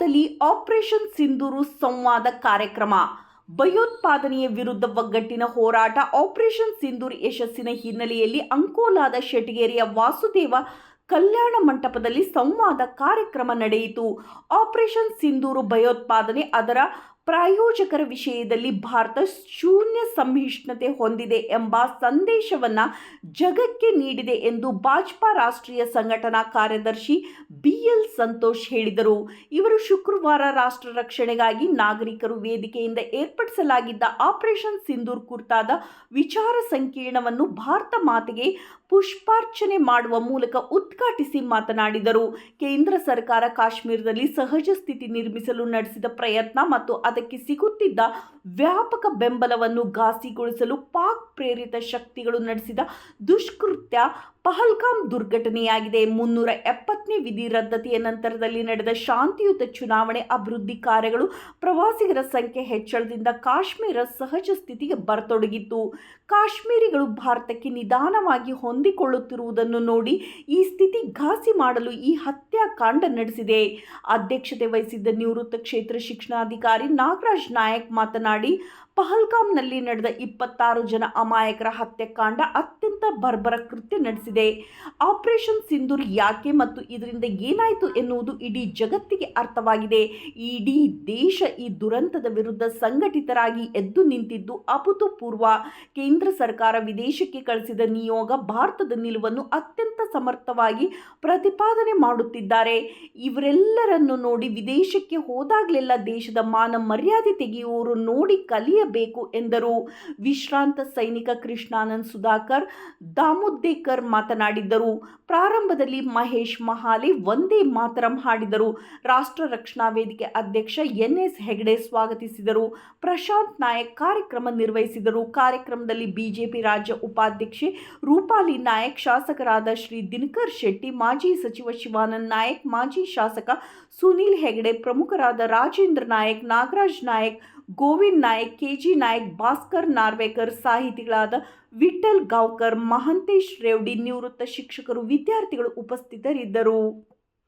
ಅಂಕೋಲಾದಲ್ಲಿ operation Sindoor ಸಂವಾದ ಕಾರ್ಯಕ್ರಮ. ಭಯೋತ್ಪಾದನೆಯ ವಿರುದ್ಧ ಒಗ್ಗಟ್ಟಿನ ಹೋರಾಟ ಆಪರೇಷನ್ ಸಿಂಧೂರ್ ಯಶಸ್ಸಿನ ಹಿನ್ನೆಲೆಯಲ್ಲಿ ಅಂಕೋಲಾದ ಶೆಟಗೇರಿಯ ವಾಸುದೇವ ಕಲ್ಯಾಣ ಮಂಟಪದಲ್ಲಿ ಸಂವಾದ ಕಾರ್ಯಕ್ರಮ ನಡೆಯಿತು. ಆಪರೇಷನ್ ಸಿಂಧೂರು ಭಯೋತ್ಪಾದನೆ ಅದರ ಪ್ರಾಯೋಜಕರ ವಿಷಯದಲ್ಲಿ ಭಾರತ ಶೂನ್ಯ ಸಹಿಷ್ಣುತೆ ಹೊಂದಿದೆ ಎಂಬ ಸಂದೇಶವನ್ನು ಜಗಕ್ಕೆ ನೀಡಿದೆ ಎಂದು ಭಾಜಪಾ ರಾಷ್ಟ್ರೀಯ ಸಂಘಟನಾ ಕಾರ್ಯದರ್ಶಿ ಬಿಎಲ್ ಸಂತೋಷ್ ಹೇಳಿದರು. ಇವರು ಶುಕ್ರವಾರ ರಾಷ್ಟ್ರ ರಕ್ಷಣೆಗಾಗಿ ನಾಗರಿಕರು ವೇದಿಕೆಯಿಂದ ಏರ್ಪಡಿಸಲಾಗಿದ್ದ ಆಪರೇಷನ್ ಸಿಂಧೂರ್ ಕುರಿತಾದ ವಿಚಾರ ಸಂಕಿರಣವನ್ನು ಭಾರತ ಮಾತೆಗೆ ಪುಷ್ಪಾರ್ಚನೆ ಮಾಡುವ ಮೂಲಕ ಉದ್ಘಾಟಿಸಿ ಮಾತನಾಡಿದರು. ಕೇಂದ್ರ ಸರ್ಕಾರ ಕಾಶ್ಮೀರದಲ್ಲಿ ಸಹಜ ಸ್ಥಿತಿ ನಿರ್ಮಿಸಲು ನಡೆಸಿದ ಪ್ರಯತ್ನ ಮತ್ತು ಅದಕ್ಕೆ ಸಿಗುತ್ತಿದ್ದ ವ್ಯಾಪಕ ಬೆಂಬಲವನ್ನು ಘಾಸಿಗೊಳಿಸಲು ಪಾಕ್ ಪ್ರೇರಿತ ಶಕ್ತಿಗಳು ನಡೆಸಿದ ದುಷ್ಕೃತ್ಯ ಪಹಲ್ಗಾಮ್ ದುರ್ಘಟನೆಯಾಗಿದೆ. ಮುನ್ನೂರ ಎಪ್ಪತ್ತನೇ ವಿಧಿ ರದ್ದತಿಯ ನಂತರದಲ್ಲಿ ನಡೆದ ಶಾಂತಿಯುತ ಚುನಾವಣೆ ಅಭಿವೃದ್ಧಿ ಕಾರ್ಯಗಳು ಪ್ರವಾಸಿಗರ ಸಂಖ್ಯೆ ಹೆಚ್ಚಳದಿಂದ ಕಾಶ್ಮೀರ ಸಹಜ ಸ್ಥಿತಿಗೆ ಬರತೊಡಗಿತ್ತು. ಕಾಶ್ಮೀರಿಗಳು ಭಾರತಕ್ಕೆ ನಿಧಾನವಾಗಿ ಹೊಂದಿಕೊಳ್ಳುತ್ತಿರುವುದನ್ನು ನೋಡಿ ಈ ಸ್ಥಿತಿ ಘಾಸಿ ಮಾಡಲು ಈ ಹತ್ಯಾಕಾಂಡ ನಡೆಸಿದೆ. ಅಧ್ಯಕ್ಷತೆ ವಹಿಸಿದ್ದ ನಿವೃತ್ತ ಕ್ಷೇತ್ರ ಶಿಕ್ಷಣಾಧಿಕಾರಿ ನಾಗರಾಜ್ ನಾಯಕ್ ಮಾತನಾಡಿ, ಪಹಲ್ಗಾಮ್ನಲ್ಲಿ ನಡೆದ ಇಪ್ಪತ್ತಾರು ಜನ ಅಮಾಯಕರ ಹತ್ಯಾಕಾಂಡ ಅತ್ಯಂತ ಬರ್ಬರ ಕೃತ್ಯ ನಡೆಸಿದೆ. ಆಪರೇಷನ್ ಸಿಂಧೂರ್ ಯಾಕೆ ಮತ್ತು ಇದರಿಂದ ಏನಾಯಿತು ಎನ್ನುವುದು ಇಡೀ ಜಗತ್ತಿಗೆ ಅರ್ಥವಾಗಿದೆ. ಇಡೀ ದೇಶ ಈ ದುರಂತದ ವಿರುದ್ಧ ಸಂಘಟಿತರಾಗಿ ಎದ್ದು ನಿಂತಿದ್ದು ಅಭೂತಪೂರ್ವ. ಕೇಂದ್ರ ಸರ್ಕಾರ ವಿದೇಶಕ್ಕೆ ಕಳಿಸಿದ ನಿಯೋಗ ಭಾರತದ ನಿಲುವನ್ನು ಅತ್ಯಂತ ಸಮರ್ಥವಾಗಿ ಪ್ರತಿಪಾದನೆ ಮಾಡುತ್ತಿದ್ದಾರೆ. ಇವರೆಲ್ಲರನ್ನು ನೋಡಿ ವಿದೇಶಕ್ಕೆ ಹೋದಾಗಲೆಲ್ಲ ದೇಶದ ಮಾನ ಮರ್ಯಾದೆ ತೆಗೆಯುವವರು ನೋಡಿ ಕಲಿಯಬೇಕು ಎಂದರು. ವಿಶ್ರಾಂತ ಸೈನಿಕ ಕೃಷ್ಣಾನಂದ್ ಸುಧಾಕರ್ ದಾಮೋದ್ದೇಕರ್ ಮಾತನಾಡಿದ್ದರು. ಪ್ರಾರಂಭದಲ್ಲಿ ಮಹೇಶ್ ಮಹಾಲೆ ವಂದೇ ಮಾತರಂ ಹಾಡಿದರು. ರಾಷ್ಟ್ರ ರಕ್ಷಣಾ ವೇದಿಕೆ ಅಧ್ಯಕ್ಷ ಎನ್ ಎಸ್ ಹೆಗಡೆ ಸ್ವಾಗತಿಸಿದರು. ಪ್ರಶಾಂತ್ ನಾಯಕ್ ಕಾರ್ಯಕ್ರಮ ನಿರ್ವಹಿಸಿದರು. ಕಾರ್ಯಕ್ರಮದಲ್ಲಿ ಬಿಜೆಪಿ ರಾಜ್ಯ ಉಪಾಧ್ಯಕ್ಷೆ ರೂಪಾಲಿ ನಾಯಕ್, ಶಾಸಕರಾದ ಶ್ರೀ ದಿನಕರ್ ಶೆಟ್ಟಿ, ಮಾಜಿ ಸಚಿವ ಶಿವಾನಂದ್ ನಾಯಕ್, ಮಾಜಿ ಶಾಸಕ ಸುನೀಲ್ ಹೆಗಡೆ, ಪ್ರಮುಖರಾದ ರಾಜೇಂದ್ರ ನಾಯಕ್, ನಾಗರಾಜ್ ನಾಯಕ್, ಗೋವಿಂದ್ ನಾಯಕ್ ಕೆಜಿ ನಾಯಕ್, ಭಾಸ್ಕರ್ ನಾರ್ವೇಕರ್ ಸಾಹಿತಿಗಳಾದ ವಿಠಲ್ ಗಾಂವ್ಕರ್ ಮಹಂತೇಶ್ ರೇವಡಿ ನಿವೃತ್ತ ಶಿಕ್ಷಕರು ವಿದ್ಯಾರ್ಥಿಗಳು ಉಪಸ್ಥಿತರಿದ್ದರು.